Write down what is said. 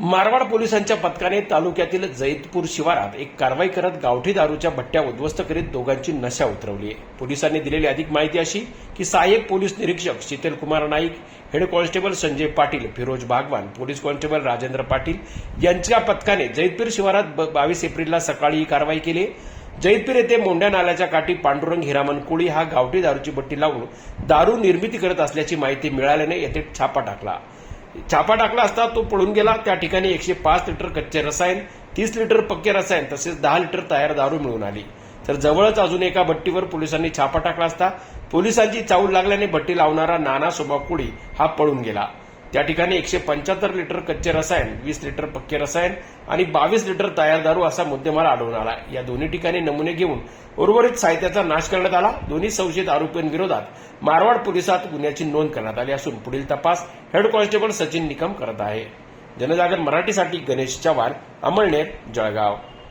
मारवाड पोलिसांच्या पथकाने तालुक्यातील जैतपूर शिवारात एक कारवाई करत गावठी दारूच्या भट्ट्या उद्ध्वस्त करीत दोघांची नशा उतरवली आहे. पोलिसांनी दिलेली अधिक माहिती अशी की सहाय्यक पोलीस निरीक्षक Sheetal Kumar Naik head constable Sanjay Patil Firoz Bagwan police constable Rajendra Patil यांच्या पथकाने जैतपूर शिवारात बावीस एप्रिलला सकाळी ही कारवाई केली जैतपूर येथे मोंड्या नाल्याच्या काठी पांडुरंग हिरामन कोळी हा गावठी दारूची भट्टी लावून दारू निर्मिती करत असल्याची माहिती मिळाल्याने येथे छापा टाकला. छापा टाकला असता तो पळून गेला. त्या ठिकाणी एकशे पाच लिटर कच्चे रसायन तीस लिटर पक्के रसायन तसेच दहा लिटर तयार दारू मिळून आली. तर जवळच अजून एका भट्टीवर पोलिसांनी छापा टाकला असता. पोलिसांची चाऊल लागल्याने भट्टी लावणारा नाना सोबा कुडी हा पळून गेला. त्या ठिकाणी एकशे पंच्याहत्तर लिटर कच्चे रसायन वीस लिटर पक्के रसायन आणि बावीस लिटर तयार दारू असा मुद्देमाल आढळून आला. या दोन्ही ठिकाणी नमुने घेऊन उर्वरित साहित्याचा नाश करण्यात आला. दोन्ही संशयित आरोपींविरोधात मारवाड पोलिसात गुन्ह्याची नोंद करण्यात आली असून पुढील तपास हेड कॉन्स्टेबल सचिन निकम करत आहे. जनजागर मराठीसाठी गणेश चव्हाण अमळनेर जळगाव.